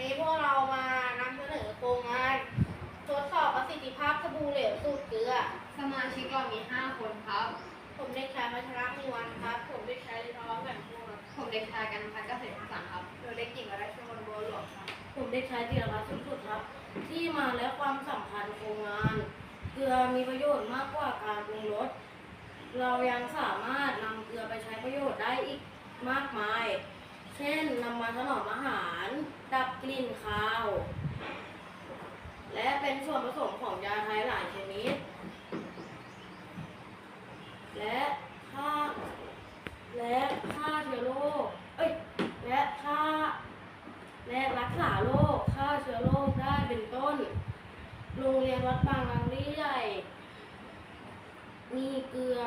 นี้พวกเรามานำเสนอโครงงาน ทดสอบประสิทธิภาพสบู่เหลวสูตรเกลือ สมาชิกเรามี 5 คนครับ ผมเด็กชายพัชรมีวันครับ ผมเด็กชายลินทร์แบบพูครับผมเด็กชายกันพัฒน์เกษตรสังครับหนูเด็กหญิงวรัชมนบัวหลวงครับ ผมเด็กชายธีรพัฒน์สุขสุดครับ ที่มาและความสำคัญโครงงาน เกลือมีประโยชน์มากกว่าการปรุงรส เรายังสามารถนำเกลือไปใช้ประโยชน์ได้อีกมากมาย เช่นนำมาถนอมอาหาร ดับกลิ่นคาว และเป็นส่วนผสมของยาไทยหลายชนิด และฆ่าและฆ่าเชื้อโรค เอ้ย และฆ่า และรักษาโรคฆ่าเชื้อโรคได้เป็นต้น โรงเรียนวัดบางนางลี่ใหญ่ มีเกลือ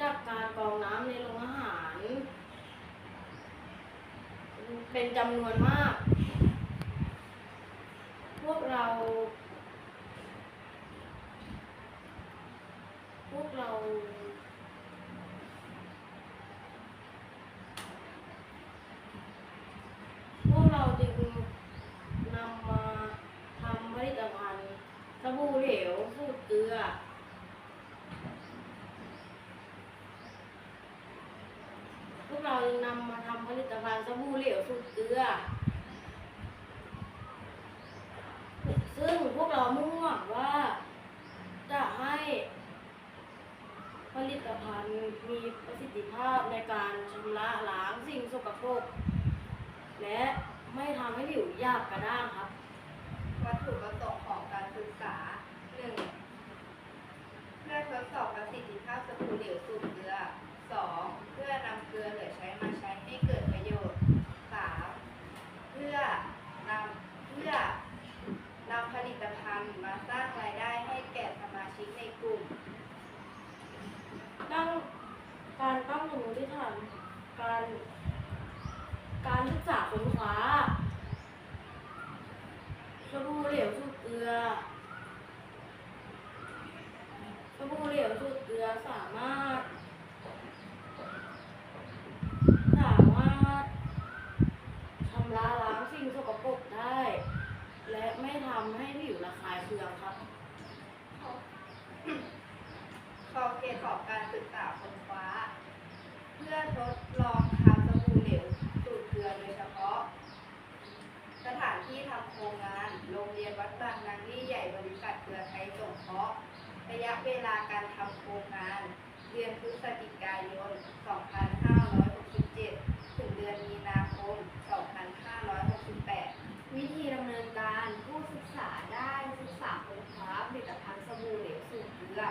จากการกรองน้ำในโรงอาหาร เป็นจำนวนมาก พวกเรา พวกเรา พวกเราจึงนำมาทำผลิตภัณฑ์สบู่เหลวสูตรเกลือ พวกเราจึงนำมาทำผ ลิตภัณฑ์สบู่เหลวสูตรเกลือ ซึ่งพวกเรามุ่งหวังว่า จะให้ผลิตภัณฑ์มีประสิทธิภาพในการชำระล้างสิ่งสกปรกและไม่ทำให้ผิวยาบกระด้างครับ วัตถุประสงค์ของการศึกษา 1. เพื่อทดสอบประสิทธิภาพสบู่เหลวสูตรเกลือ 2. เพื่อนำเกลือเหลือใช้มาใช้ให้เกิดประโยชน์ 3. เพื่อนำเพื่อนำผลิตภัณฑ์มาสร้างรายได้ให้แก่สมาชิก ในกลุ่มตั้งการตั้งสมมติฐานการการศึกษาค้นคว้าสบู่เหลวสูตรเกลือสบู่เหลวสูตรเกลือสามารถ สามารถชำระล้างสิ่งสกปรกได้ และไม่ทำให้ผิวระคายเคืองครับ ขอบเขตของการศึกษาค้นคว้า เพื่อทดลองทำสบู่เหลวสูตรเกลือโดยเฉพาะ สถานที่ทำโครงงาน โรงเรียนวัดบางนางลี่ใหญ่บริษัทเกลือไทยส่งเคราะห์ระยะเวลาการทำโครงงาน เดือนพฤศจิกายน 2567 ถึงเดือนมีนาคม 2568 วิธีดำเนินการผู้ศึกษาได้ศึกษาค้นคว้าผลิตภัณฑ์สบู่เหลวสูตรเกลือ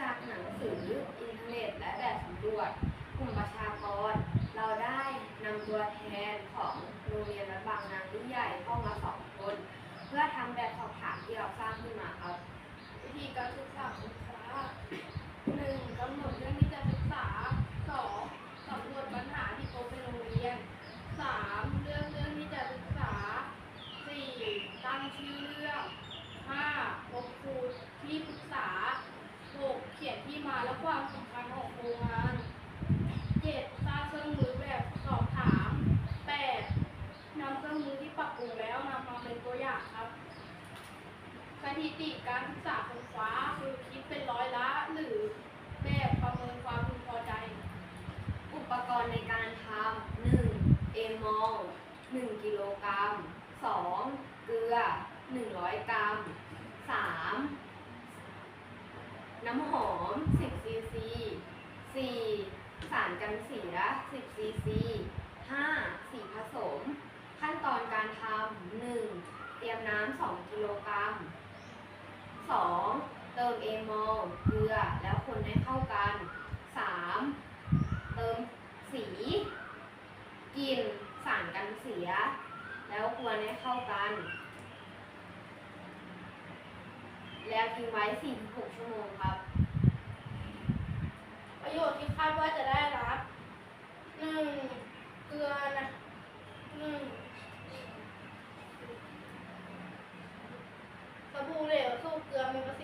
จากหนังสืออินเทอร์เน็ต และแบบสำรวจ กลุ่มประชากร เราได้นำตัวแทนของโรงเรียนวัดบางนางลี่ใหญ่เข้ามาสองคน เพื่อทำแบบสอบถามที่เราสร้างขึ้นมาครับ วิ ธีการศึกษาค้นคว้าหนึ่งกำหนดเรื่องที่จะศึกษาสองสำรวจปัญหาที่พบในโรงเรียนสามเรื่องเรื่องที่จะศึกษาสี่ตั้งชื่อเรื่องห้าพบครูที่ปรึกษาหกเขียนที่มาและความสำคัญของโครงงานเจ็ดสร้างเครื่องมือแบบสอบถามแปดนำเครื่องมือที่ปรับปรุงแล้วนำมาเป็นตัวอย่างครับ สถิติการศึกษาค้นคว้าคือคิดเป็นร้อยละหรือแบบประเมินความพึงพอใจ อุปกรณ์ในการทำหนึ่งเอมอลหนึ่งกิโลกรัมสองเกลือหนึ่งร้อยกรัมสามน้ำหอมสิบซีซีสี่สารกันเสียสิบซีซีห้าสีผสม ขั้นตอนการทำหนึ่งเตรียมน้ำสองกิโลกรัม 2. เติมเอมอลเกลือแล้วคนให้เข้ากัน 3. เติมสีกินสารกันเสีย แล้วควรให้เข้ากัน แล้วทิ้งไว้ 4-6 ชั่วโมงครับ ประโยชน์ที่คาดว่าจะได้รับ 1. เกลือนะ 1. คู่เลยสู้เกลือมีป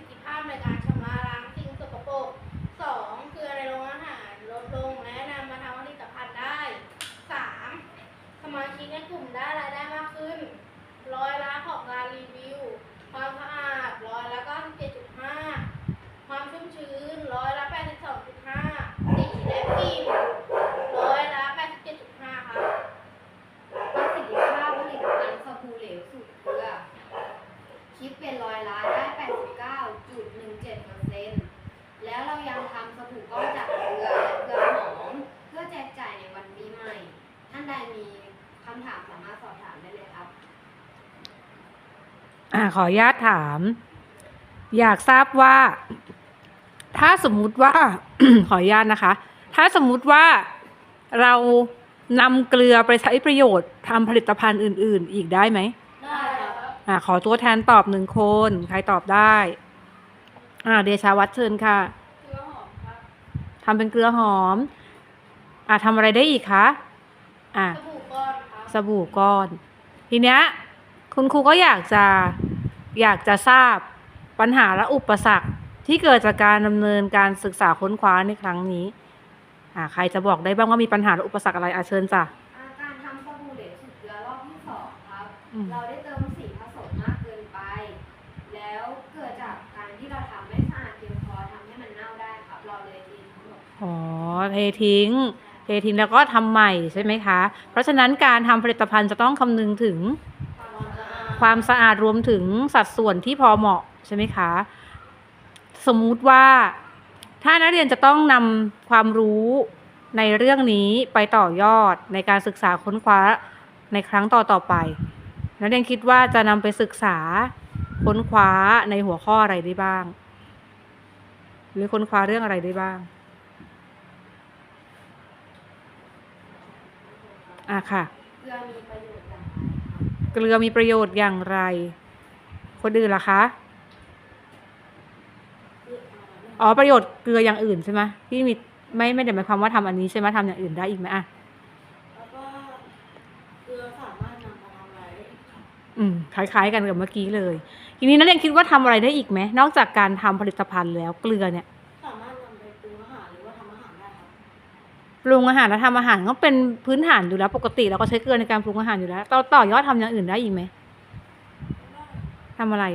านใดมีคำถามสามารถสอบถามได้เลยครับ อ่าขออนุญาตถาม อยากทราบว่า ถ้าสมมุติว่า ขออนุญาตนะคะ ถ้าสมมุติว่าเรานำเกลือไปใช้ประโยชน์ทำผลิตภัณฑ์อื่น ๆ อีกได้ไหมได้ครับอ่าขอตัวแทนตอบหนึ่งคน ใครตอบได้ อ่าเดชาวัฒน์เชิญค่ะเกลือหอมครับทำเป็นเกลือหอม อ่าทำอะไรได้อีกคะ อ่าสบู่ก้อนครับสบู่ก้อน ทีเนี้ยคุณครูก็อยากจะอยากจะทราบปัญหาและอุปสรรคที่เกิดจากการดำเนินการศึกษาค้นคว้าในครั้งนี้อ่าใครจะบอกได้บ้างว่ามีปัญหาและอุปสรรคอะไรอาเชิญจ้ะอ่าการทำสบู่เหลวสูตรเกลือรอบที่สองครับอืมเราได้เติมสีผสมมากเกินไป แล้วเกิดจากการที่เราทำไม่สะอาดเพียงพอทำให้มันเน่าได้ครับเราเลยทิ้งทั้งหมดอ๋อเททิ้ง เททิ้งแล้วก็ทำใหม่ใช่ไหมคะ เพราะฉะนั้นการทำผลิตภัณฑ์จะต้องคำนึงถึงความสะอาดรวมถึงสัดส่วนที่พอเหมาะใช่ไหมคะ สมมุติว่าถ้านักเรียนจะต้องนำความรู้ในเรื่องนี้ไปต่อยอดในการศึกษาค้นคว้าในครั้งต่อต่อๆไป นักเรียนคิดว่าจะนำไปศึกษาค้นคว้าในหัวข้ออะไรได้บ้าง หรือค้นคว้าเรื่องอะไรได้บ้าง อะค่ะ เกลือมีประโยชน์อย่างไรครับเกลือมีประโยชน์อย่างไร คนอื่นล่ะคะอ๋อประโยชน์เกลืออย่างอื่นใช่ไหมที่มีไม่ไม่ได้หมายความว่าทำอันนี้ใช่ไหมทำอย่างอื่นได้อีกไหมอะแล้วก็เกลือสามารถนำมาทำอะไรได้อีกครับอืมคล้ายๆกันกับเมื่อกี้เลย ทีนี้นักเรียนคิดว่าทำอะไรได้อีกไหมนอกจากการทำผลิตภัณฑ์แล้วเกลือเนี่ย ปรุงอาหารและทำอาหารก็เป็นพื้นฐานอยู่แล้ว ปกติเราก็ใช้เกลือในการปรุงอาหารอยู่แล้วต่อต่อยอดทำอย่างอื่นได้อีกไหมทำอะไร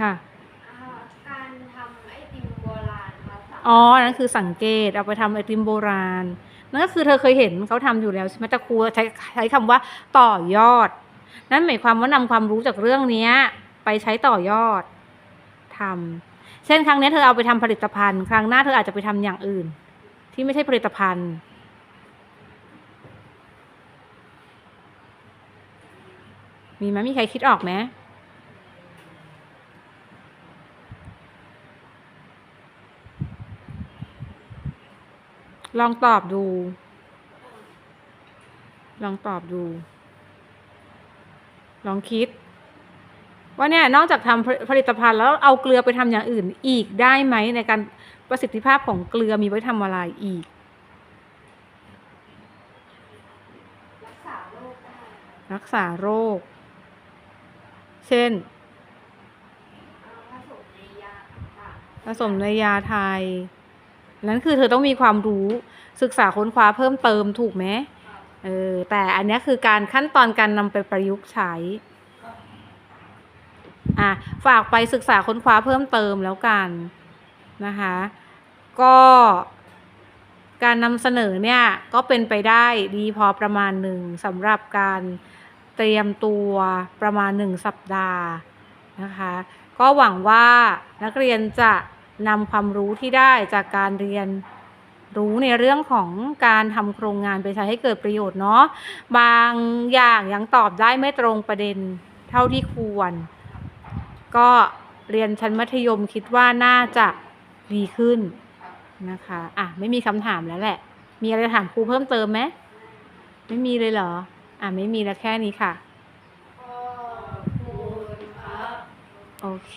ค่ะอ่าการทำไอติมโบราณครับสามารถอ๋อ นั่นคือสังเกตเอาไปทำไอติมโบราณ นั่นก็คือเธอเคยเห็นเขาทำอยู่แล้วใช่ไหมแต่ครูใช้ใช้คำว่าต่อยอด นั่นหมายความว่านำความรู้จากเรื่องเนี้ย ไปใช้ต่อยอดทำเช่นครั้งนี้เธอเอาไปทำผลิตภัณฑ์ ครั้งหน้าเธออาจจะไปทำอย่างอื่น ที่ไม่ใช่ผลิตภัณฑ์มีไหมมีใครคิดออกไหมลองตอบดู ลองตอบดู ลองคิด ว่าเนี่ยนอกจากทำผผลิตภัณฑ์แล้วเอาเกลือไปทำอย่างอื่นอีกได้ไหมในการประสิทธิภาพของเกลือมีไว้ทำอะไรอีก รักษาโรค เช่นผสมในยาต่างๆผสมในยาไทย นั้นคือเธอต้องมีความรู้ศึกษาค้นคว้าเพิ่มเติมถูกไหมเออแต่อันนี้คือการขั้นตอนการนำไปประยุกต์ใช้ อะฝากไปศึกษาค้นคว้าเพิ่มเติมแล้วกันนะคะ ก็การนำเสนอเนี่ยก็เป็นไปได้ดีพอประมาณหนึ่งสำหรับการเตรียมตัวประมาณหนึ่งสัปดาห์นะคะ ก็หวังว่านักเรียนจะนำความรู้ที่ได้จากการเรียนรู้ในเรื่องของการทำโครงงานไปใช้ให้เกิดประโยชน์เนาะบางอย่างยังตอบได้ไม่ตรงประเด็นเท่าที่ควร ก็เรียนชั้นมัธยมคิดว่าน่าจะดีขึ้นนะคะอะไม่มีคำถามแล้วแหละ มีอะไรจะถามครูเพิ่มเติมไหมไม่มีเลยเหรอ อะไม่มีแล้วแค่นี้ค่ะขอบคุณครับโอเค